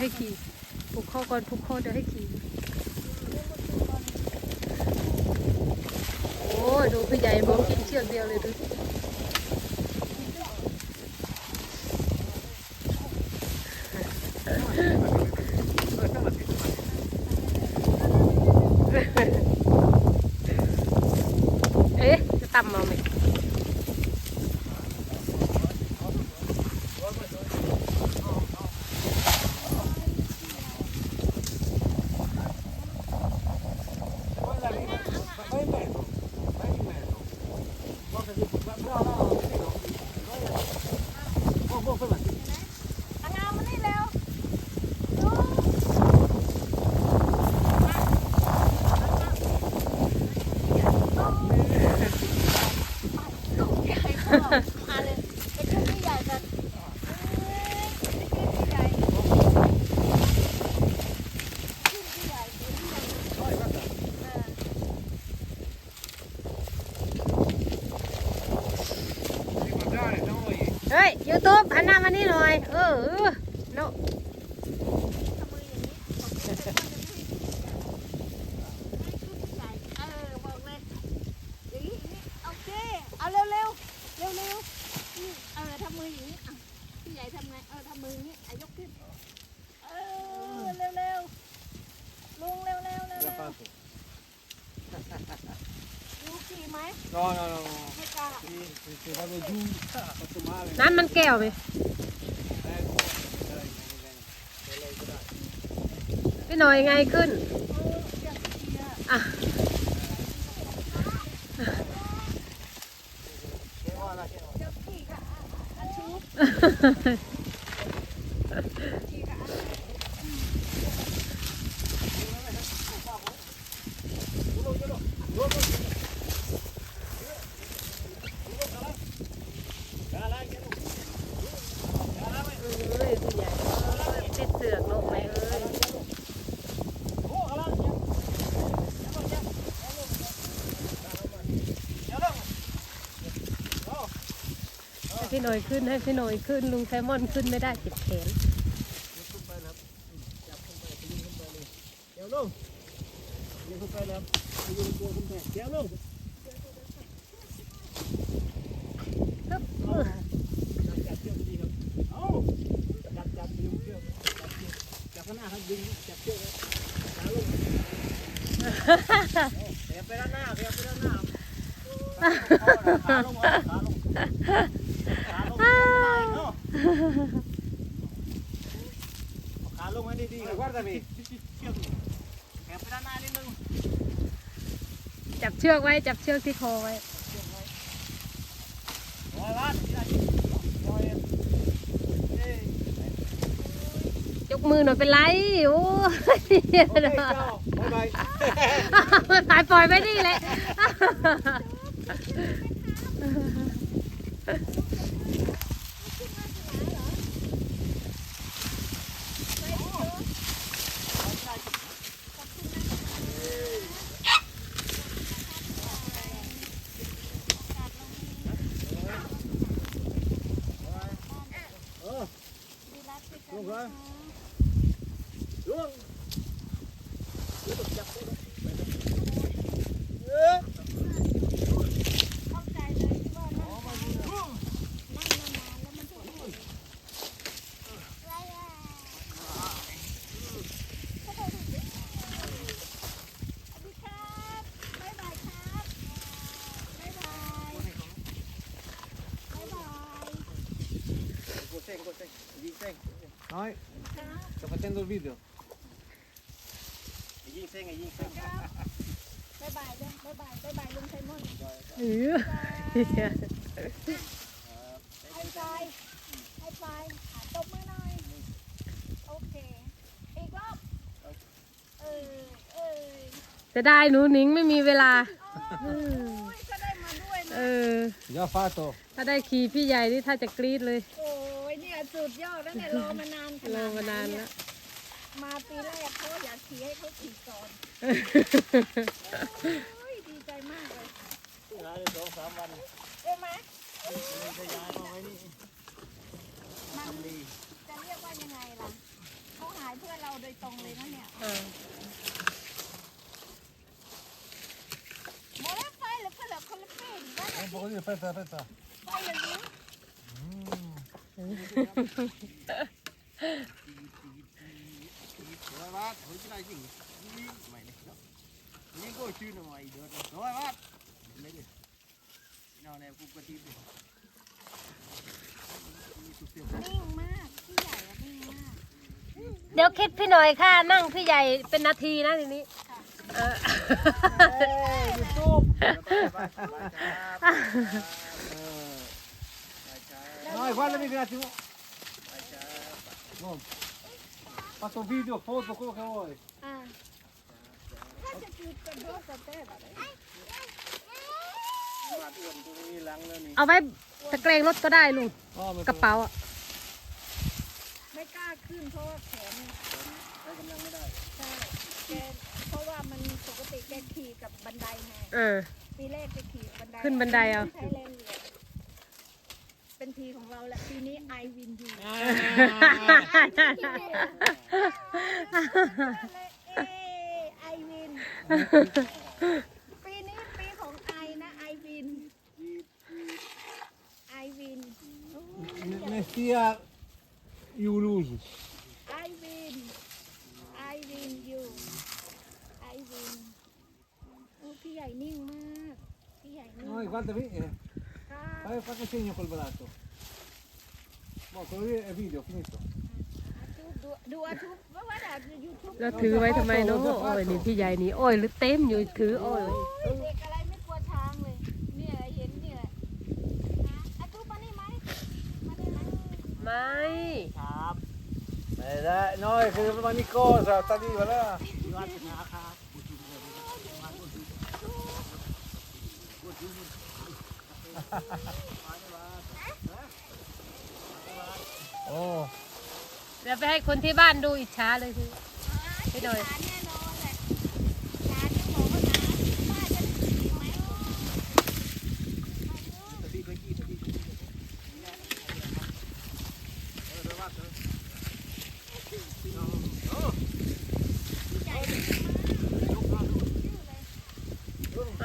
ให้ขี่ผูกข้อก่อนผูกข้อเดี๋ยวให้ขี่โอ้ดูพี่ใหญ่มองกินเชือกเดียวเลยดูเอ๊ะจะต่ำมาไหม เอางามมานี่เร็วใหญ่มากมาเลยเป็นชุดที่ใหญ่กันเอ้ยเป็นชุดที่ใหญ่ชุดที่ใหญ่ชุดที่ใหญ่เออ เฮ้ยยูทูบหันหน้ามานี่หน่อย เออเออโน ทำมืออย่างนี้บอกเลยเป็นคนจะไม่ชุดใหญ่เออบอกเลยอย่างนี้อย่างนี้โอเคเอาเร็วเร็วเร็วเร็วๆนี่เออทำมืออย่างนี้อ่ะพี่ใหญ่ทำไงเออทำมืออย่างนี้อะยกขึ้น เออ เร็วเร็วๆลุงเร็วเร็วเร็วเร็วดูขี่ ไหม No, no, no. ไม่กล้า Sì, se, se vado giù faccio male. นั้นมันแก้วไหม Ecco, dai, vieni, vieni. Se lei dai. พี่หน่อยไงขึ้น เอออยากขี่อะอะ Che vuole, che vuole. อยากขี่ค่ะอะชูขี่ค่ะ เอ้ยพี่ใหญ่เอ้ยเป็ดเสือกนกไหมเอ้ยให้ พี่หน่อยขึ้นให้พี่หน่อยขึ้น ลุงไซมอนขึ้นไม่ได้ติดแขน Kéo luôn. Đi không phải làm. Đi vô cua không thể. Kéo luôn. ฮึบเออ Chặt chặt chưa đi không? Ồ. Chặt chặt đi không chưa? Chặt chưa? Chặt cái nào không đi. Chặt chưa? Kéo luôn. Kéo ไปด้านหน้า kéo ไปด้านหน้าขาลงขาลงขาลง ขาลงให้ดีๆ guardami แอบไปด้านหน้านิดนึงจับเชือกไว้ จับเชือกที่คอไว้ Rồi lát Rồi em Ê ยกมือหน่อยเป็นไร โอ้ย Ok ciao Bye bye ปล่อยปล่อยไปนี่แหละ Ờ ไปกัน Xuống rồi Xuống Tiếp tục chặt xuống Ê เข้าใจเลยที่ว่านั่งนานนั่งนานๆแล้วมันจะปวดอะไรอะสวัสดีครับบ๊ายบายครับบ๊ายบายบ๊ายบาย Cô sen, cô sen Ghi sen Nói ครับ Sto facendo il video Ghi sen, ghi sen บ๊ายบายเลยบ๊ายบายบ๊ายบายลุงไซมอนเออให้ไฟให้ไฟอะตบมือหน่อย โอเค อีกรอบ เออเออจะได้หนูหนิงไม่มีเวลาโอ้ยก็ได้มาด้วยเอนะอ Già fatto ถ้าได้ขี่พี่ใหญ่นี่ถ้าจะกรี๊ดเลย โอ้ ยเนี่ยสุดยอดแล้วเนี่ยรอมานานขรนาอดมานานไหแล้ว มาปีแรกเขาอยากขี่ให้เขาขี่ก่อนโอ้ยดีใจมากเลย Hai song sám วันเอ้ไหม Mình sẽ ย้ายมาไว้นี่มันจะเรียกว่ายังไงล่ะเขาถ่ายเพื่อเราโดยตรงเลยนะเนี่ยเออโมแล้วไฟหรือเพื่อนเราคนละเป้ดีว่า Un poco di aspetta, aspetta. ไฟอย่างนี้ Rồi bác, hồi cái này chỉnh mày này. Những cô chưa là mày được rồi. Rồi bác. Lấy đi. Nào này cũng có tí đi. นิ่งมากพี่ใหญ่อะนิ่งมากเดี๋ยวคิดพี่หน่อยค่ะนั่งพี่ใหญ่เป็นนาทีนะทีนี้เออ YouTube. No, guardami un attimo. No. Fatto video, foto, quello che vuoi. อ่าถ้าจะกินเป็นโรคกระเต้แบบเอาไว้ตะแกรงรถก็ได้ลุง Oh, ma กระเป๋าอะ ไม่กล้าขึ้นเพราะว่าแขน Sai che non mi dai. ใช่แกเพราะว่ามันปกติแกขี่กับบันไดไง เออ ปีแรกแกขี่บันไดขึ้นบันไดเอา ใช้แรงเหยียบเป็นที ของเราแหละปีนี้ไอวินยูไอวิน ปีนี้ปีของไอนะไอวิน ไอวิน Ne stia Iulusu. ไอวินไอวินยูไอวินโอ้พี่ใหญ่นิ่งมาก พี่ใหญ่นิ่ง No, guardami. eh. ค่ะ Fai, fai che segno col braccio. No, quello lì è video, finito. ดูดูอาทุบว่าว่าด่ายูทูบแล้วถือไว้ทำไมเนาะโอ้ยนี่พี่ใหญ่นี่โอ้ยหรือเต็มอยู่ถือโอ้ยเด็กอะไรไม่กลัวช้างเลยเนี่ยเห็นเนี่ยนะอาทุบมานี่ไหมมานี่ไหมไม่ Eh dai, no, è che domani cosa, sta lì, va là. โอ้เดี๋ยวไปให้คนที่บ้านดูอิจฉาเลยทีพี่หน่อยห โอ้เดี๋ยวไปให้คนที่บ้านดูอิจฉาเลยทีพี่หน่อย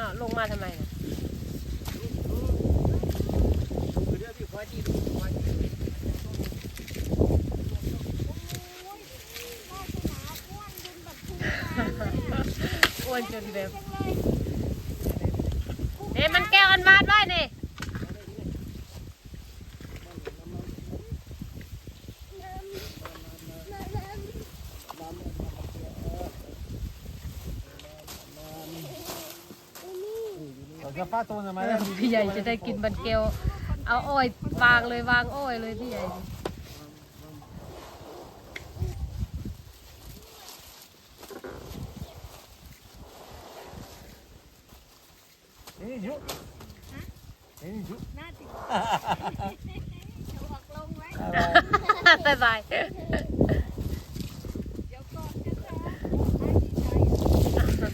าลงมาทำไมนะ วาสนาอ้วนจนแบบพุงกลางเลยอะ อ้วน จนแบบจังเลยเอ๊ะมันแก้วอันวาดไว้นี่ Ho già fatto una marea พี่ใหญ่จะได้กินบันเกลเอาอ้อย วางเลยวางอ้อยเลยพี่ใหญ่ Vieni giù. Vieni giù. หน้าติดจะออกลงไว้ บายบายเดี๋ยวก่อนนะคะให้ดีใจ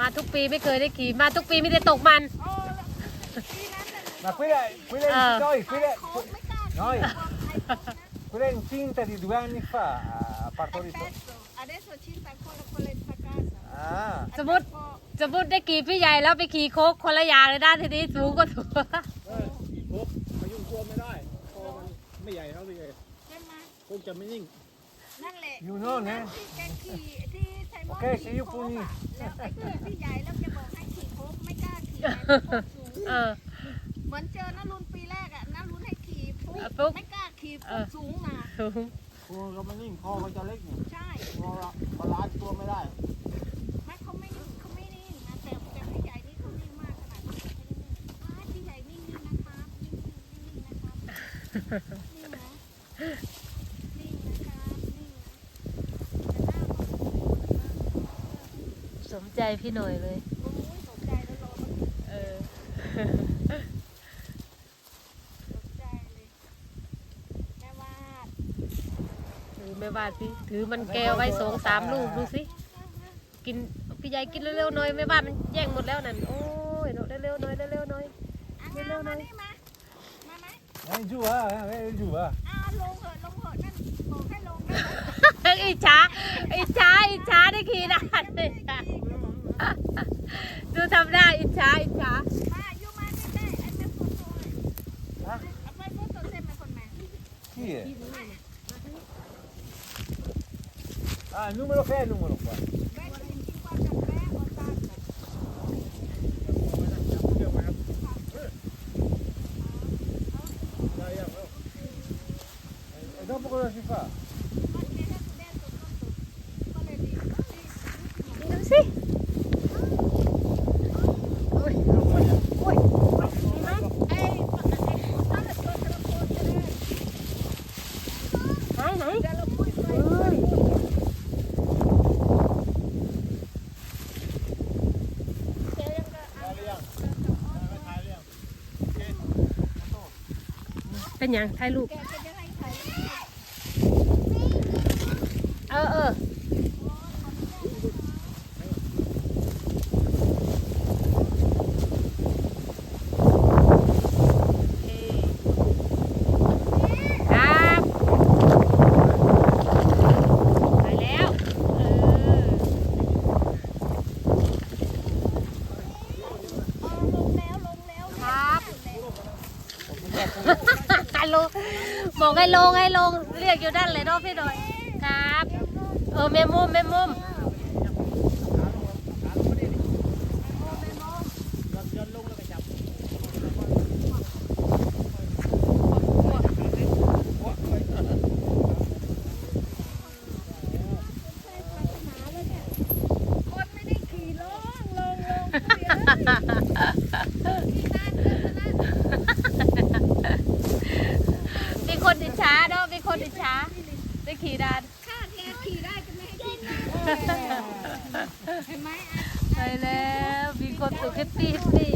มาทุกปีไม่เคยได้ขี่มาทุกปีไม่ได้ตกมันโอ้แล้วปีนั้นน่ะ Ma quella, quella è, Ah. noi, quella, โค้งไม่กล้า Noi. ไอ้โค้งนะ quella è incinta di due anni fa, ha partorito. Adesso, adesso ci sta ancora con le casa. Ah, สมมติสมมติได้ขี่พี่ใหญ่แล้วไปขี่โคกคนละอย่างเลยด้านทีนี้สูงก็สูงเอออีกครบพยุงตัวไม่ได้คอมันไม่ใหญ่เท่าพี่ใหญ่ใช่ไหมคงจะไม่นิ่ง นั่นแหละ you know, ที่ ne? แกขี่ที่ไซมอนโอเคขี่ see you โค้ง Puni อะแล้วไอ้ขี่พี่ใหญ่แล้วแกบอกให้ขี่โค้งไม่กล้าขี่ไงโค้งสูงเออเหมือนเจอน้ารุนปีแรกอะน้ารุนให้ขี่ปุ๊บอะปุ๊บไม่กล้าขี่เอปุ๊อบสูงมาสูงตัวก็ไม่นิ่งคอมันจะเล็กเนี่ยใช่คอละบาลานซ์ตัวไม่ได้ สวยมากสมใจพี่หน่อยเลยโอ้ยตกใจแล้วรอมันเออตกใจเลยแม่วาดถือไม่บาดสิ ถือมันแก้วไว้สองสามลูกดูสิ กิน พี่ใหญ่กินเร็วๆหน่อยไม่บาดมันแย่งหมดแล้วนั่น โอ้ยเร็วๆหน่อยเร็วๆหน่อยอันน่อยนี่มามา ให้จูอะให้จูอะอ้าวลงเหอะลงเหอะนั่อกให้ลงนะอิจ้าอิจ้าอิจ้าได้ขี่ไดดูทำหน้าอิจ้าอิจ้ามาอยู่มาได้ได้อันนั้คนโตเลยฮะไปพูดตัตมไคนไหนขี้อะ Ah, número que é número 4. เป็นยังถ่ายรูปแกก็จะให้ใครเออเออครับ ล้วเออเอาลงแล้วลงแล้วครับฮัลโหลบอกให้ลงให้ลงเรียกอยู่ด้านเลยเนาะพี่หน่อยครับ เออแม่มุมแม่มุม ขี่ดานข้าแกขี่ได้ก็ไม่ให้ขี่เห็นไหมไปแล้วมีคนสุขแฮปปี้แฮปปี้